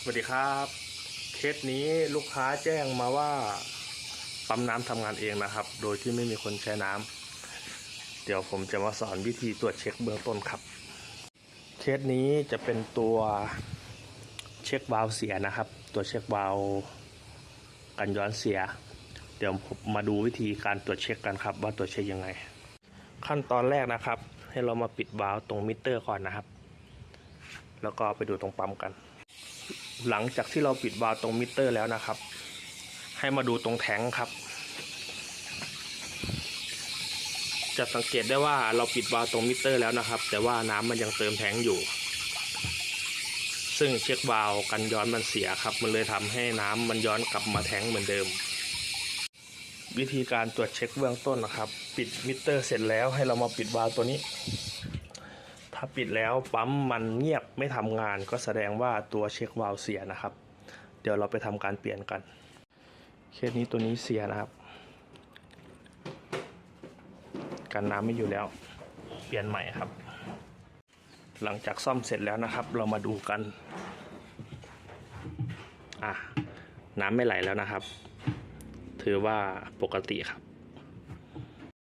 สวัสดีครับเคสนี้ลูกค้าแจ้งมาว่าปั๊มน้ำทำงานเองนะครับ โดยที่ไม่มีคนใช้น้ำเดี๋ยวผมจะมาสอนวิธีตรวจเช็คเบื้องต้นครับ เคสนี้จะเป็นตัวเช็ควาล์วเสียนะครับ ตัวเช็ควาล์วกันย้อนเสีย เดี๋ยวผมมาดูวิธีการตรวจเช็คกันครับ ว่าตรวจเช็คยังไง ขั้นตอนแรกนะครับ ให้เรามาปิดวาล์วตรงมิเตอร์ก่อนนะครับ แล้วก็ไปดูตรงปั๊มกัน หลังจากที่เราปิดวาล์วตรงมิเตอร์แล้วนะครับ ให้มาดูตรงแทงค์ครับ จะสังเกตได้ว่าเราปิดวาล์วตรงมิเตอร์แล้วนะครับ แต่ว่าน้ำมันยังเติมแทงค์อยู่ ซึ่งเช็ควาล์วกันย้อนมันเสียครับ มันเลยทำให้น้ำมันย้อนกลับมาแทงค์เหมือนเดิม วิธีการตรวจเช็คเบื้องต้นนะครับ ปิดมิเตอร์เสร็จแล้วให้เรามาปิดวาล์วตัวนี้ ถ้าปิดแล้วปั๊มมันเงียบไม่ทำงาน ก็แสดงว่าตัวเช็ควาล์วเสียนะครับ เดี๋ยวเราไปทำการเปลี่ยนกัน เคสนี้ตัวนี้เสียนะครับ กันน้ำไม่อยู่แล้ว เปลี่ยนใหม่ครับ หลังจากซ่อมเสร็จแล้วนะครับ เรามาดูกัน อะ น้ำไม่ไหลแล้วนะครับ ถือว่าปกติครับ